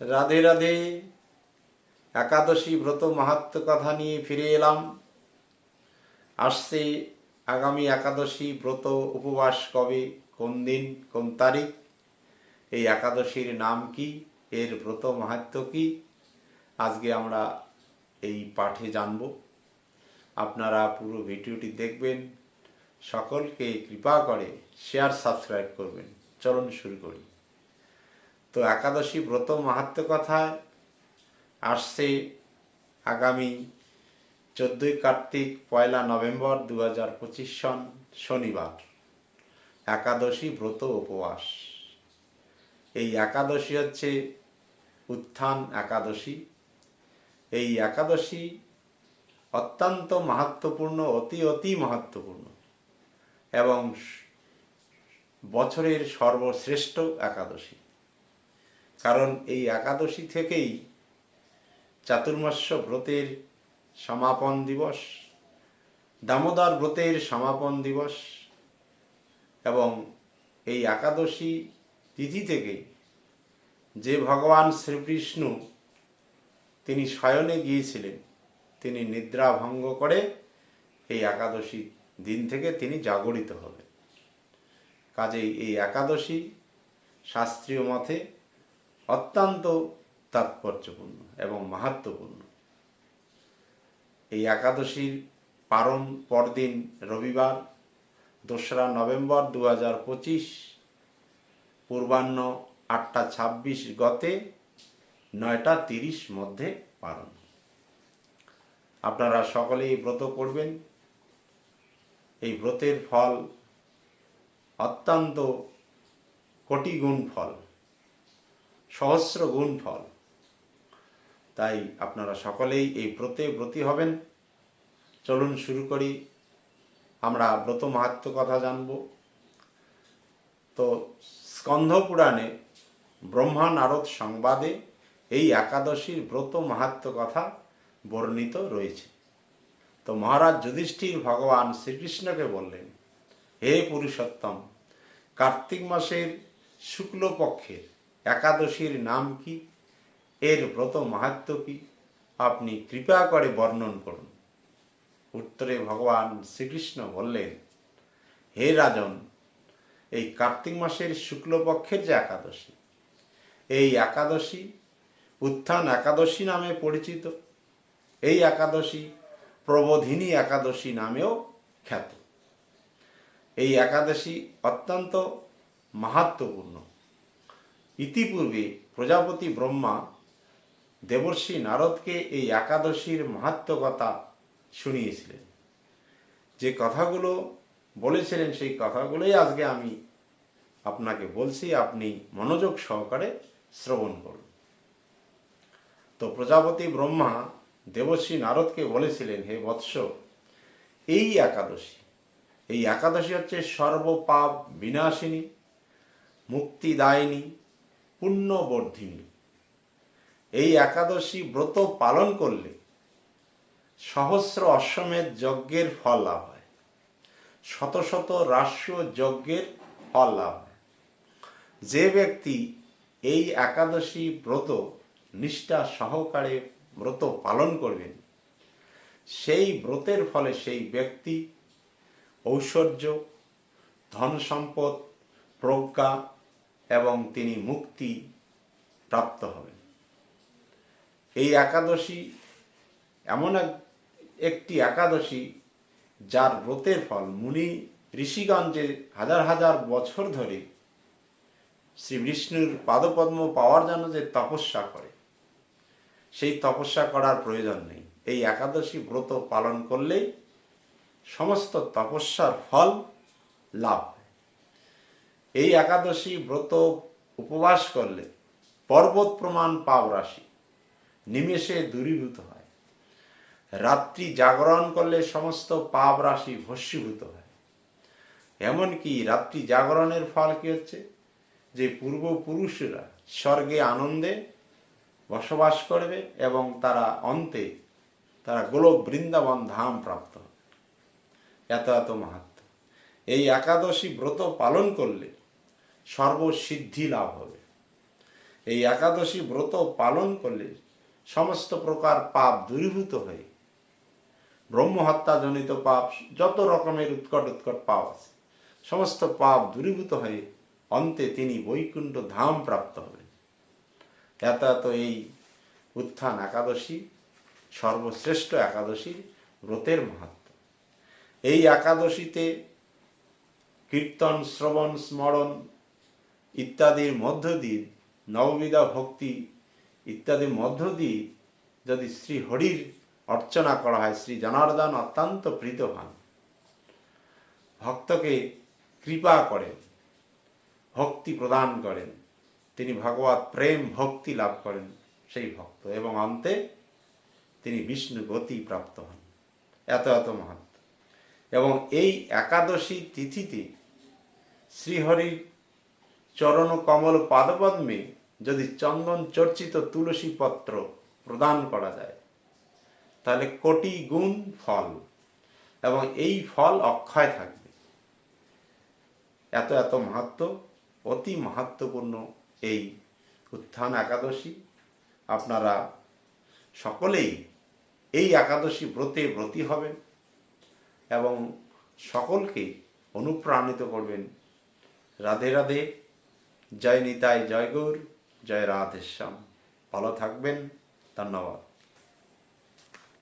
রাধে রাধে। একাদশী ব্রত মাহাত্ম কথা নিয়ে ফিরে এলাম। আসছে আগামী একাদশী ব্রত উপবাস কবে? কোন দিন? কোন তারিখ? এই একাদশীর নাম কি? এর ব্রত মাহাত্ম কি? আজকে আমরা এই পাঠে জানব। আপনারা পুরো ভিডিওটি দেখবেন। সকলকে কৃপা করে শেয়ার, সাবস্ক্রাইব করবেন। চলুন শুরু করি। তো একাদশী ব্রত মাহাত্ম কথায় আসছে আগামী চোদ্দোই কার্তিক, পয়লা নভেম্বর দু হাজার পঁচিশ সন, শনিবার। একাদশী ব্রত উপবাস। এই একাদশী হচ্ছে উত্থান একাদশী। এই একাদশী অত্যন্ত মাহাত্মপূর্ণ অতি অতি মাহাত্মপূর্ণ এবং বছরের সর্বশ্রেষ্ঠ একাদশী। কারণ এই একাদশী থেকেই চাতুর্মাস্য ব্রতের সমাপন দিবস, দামোদর ব্রতের সমাপন দিবস এবং এই একাদশী তিথি থেকেই যে ভগবান শ্রীকৃষ্ণ তিনি শয়নে গিয়েছিলেন, তিনি নিদ্রা ভঙ্গ করে এই একাদশী দিন থেকে তিনি জাগরিত হবেন। কাজেই এই একাদশী শাস্ত্রীয় মতে অত্যন্ত তাৎপর্যপূর্ণ এবং মাহাত্মপূর্ণ এই একাদশীর পারণ পরদিন রবিবার, দোসরা নভেম্বর দু হাজার পঁচিশ, পূর্বাহ্ন আটটা ছাব্বিশ গতে নয়টা তিরিশ মধ্যে পালন। আপনারা সকলেই ব্রত করবেন। এই ব্রতের ফল অত্যন্ত কোটি গুণ ফল। সহস্র গুণ ফল। তাই আপনারা সকলেই এই ব্রতে ব্রতী হবেন। চলুন শুরু করি। আমরা ব্রত মাহাত্ম কথা জানব। তো স্কন্ধ পুরাণে ব্রহ্মা নারদ সংবাদে এই একাদশীর ব্রত মাহাত্ম কথা বর্ণিত রয়েছে। তো মহারাজ যুধিষ্ঠির ভগবান শ্রীকৃষ্ণকে বললেন, হে পুরুষোত্তম, কার্তিক মাসের শুক্লপক্ষের একাদশীর নাম কি? এর ব্রত মাহাত্ম কি? আপনি কৃপা করে বর্ণন করুন। উত্তরে ভগবান শ্রীকৃষ্ণ বললেন, হে রাজন, এই কার্তিক মাসের শুক্লপক্ষের যে একাদশী, এই একাদশী উত্থান একাদশী নামে পরিচিত। এই একাদশী প্রবোধিনী একাদশী নামেও খ্যাত। এই একাদশী অত্যন্ত মাহাত্মপূর্ণ ইতিপূর্বে প্রজাপতি ব্রহ্মা দেবর্ষি নারদকে এই একাদশীর মাহাত্ম কথা শুনিয়েছিলেন। যে কথাগুলো বলেছিলেন, সেই কথাগুলোই আজকে আমি আপনাকে বলছি, আপনি মনোযোগ সহকারে শ্রবণ করুন। তো প্রজাপতি ব্রহ্মা দেবশ্রী নারদকে বলেছিলেন, হে বৎস, এই একাদশী এই একাদশী হচ্ছে সর্বপাপ বিনাশিনী, মুক্তিদায়িনী পুণ্যবর্ধিনী। এই একাদশী ব্রত পালন করলে সহস্র অশ্বমেধ যজ্ঞের ফল লাভ হয়। শত শত রাষ্ট্র যজ্ঞের ফল লাভ হয়। যে ব্যক্তি এই একাদশী ব্রত নিষ্ঠা সহকারে ব্রত পালন করবেন, সেই ব্রতের ফলে সেই ব্যক্তি ঐশ্বর্য ধন সম্পদ প্রজ্ঞা এবং তিনি মুক্তি প্রাপ্ত হবেন এই একাদশী এমন এক, একটি একাদশী যার ব্রতের ফল মুনি ঋষিগঞ্জে হাজার হাজার বছর ধরে শ্রী বিষ্ণুর পাদপদ্ম পাওয়ার জন্য যে তপস্যা করে, সেই তপস্যা করার প্রয়োজন নেই এই একাদশী ব্রত পালন করলেই সমস্ত তপস্যার ফল লাভ। এই একাদশী ব্রত উপবাস করলে পর্বত প্রমাণ পাপ রাশি। নিমেষে দূরীভূত হয়। রাত্রি জাগরণ করলে সমস্ত পাপ রাশি ভস্মীভূত হয়। এমনকি রাত্রি জাগরণের ফল কি হচ্ছে? যে পূর্বপুরুষরা স্বর্গে আনন্দে বসবাস করবে এবং তারা অন্তে তারা গোলক বৃন্দাবন ধাম প্রাপ্ত এত এত মাহাত্ম। এই একাদশী ব্রত পালন করলে সর্বসিদ্ধি লাভ হবে। এই একাদশী ব্রত পালন করলে সমস্ত প্রকার পাপ দূরীভূত হয়ে। ব্রহ্মহত্যাজনিত পাপ, যত রকমের উৎকট উৎকট পাপ আছে, সমস্ত পাপ দূরীভূত হয়ে অন্তে তিনি বৈকুণ্ঠ ধাম প্রাপ্ত হবেন। এত এই উত্থান একাদশী, সর্বশ্রেষ্ঠ একাদশীর ব্রতের মাহাত্ম। এই একাদশীতে কীর্তন, শ্রবণ, স্মরণ ইত্যাদির মধ্য দিয়ে, নববিধা ভক্তি ইত্যাদির মধ্য দিয়ে যদি শ্রী হরির অর্চনা করা হয়, শ্রী জনার্দন অত্যন্ত প্রীত হন ভক্তকে কৃপা করেন, ভক্তি প্রদান করেন। তিনি ভগবত প্রেম ভক্তি লাভ করেন সেই ভক্ত এবং অন্তে তিনি বিষ্ণু গতি প্রাপ্ত হন। এত এত মাহাত্ম এবং এই একাদশী তিথিতে শ্রীহরির চরণ কমল পাদপদ্মে যদি চন্দন চর্চিত তুলসী পত্র প্রদান করা যায়, তাহলে কোটি গুণ ফল এবং এই ফল অক্ষয় থাকবে। এত এত মাহাত্ম, অতি মাহাত্মপূর্ণ এই উত্থান একাদশী। আপনারা সকলেই এই একাদশী ব্রতে ব্রতী হবেন এবং সকলকে অনুপ্রাণিত করবেন। রাধে রাধে। জয় নিতাই জয় গৌর জয় রাধেশ্যাম। ভালো থাকবেন ধন্যবাদ।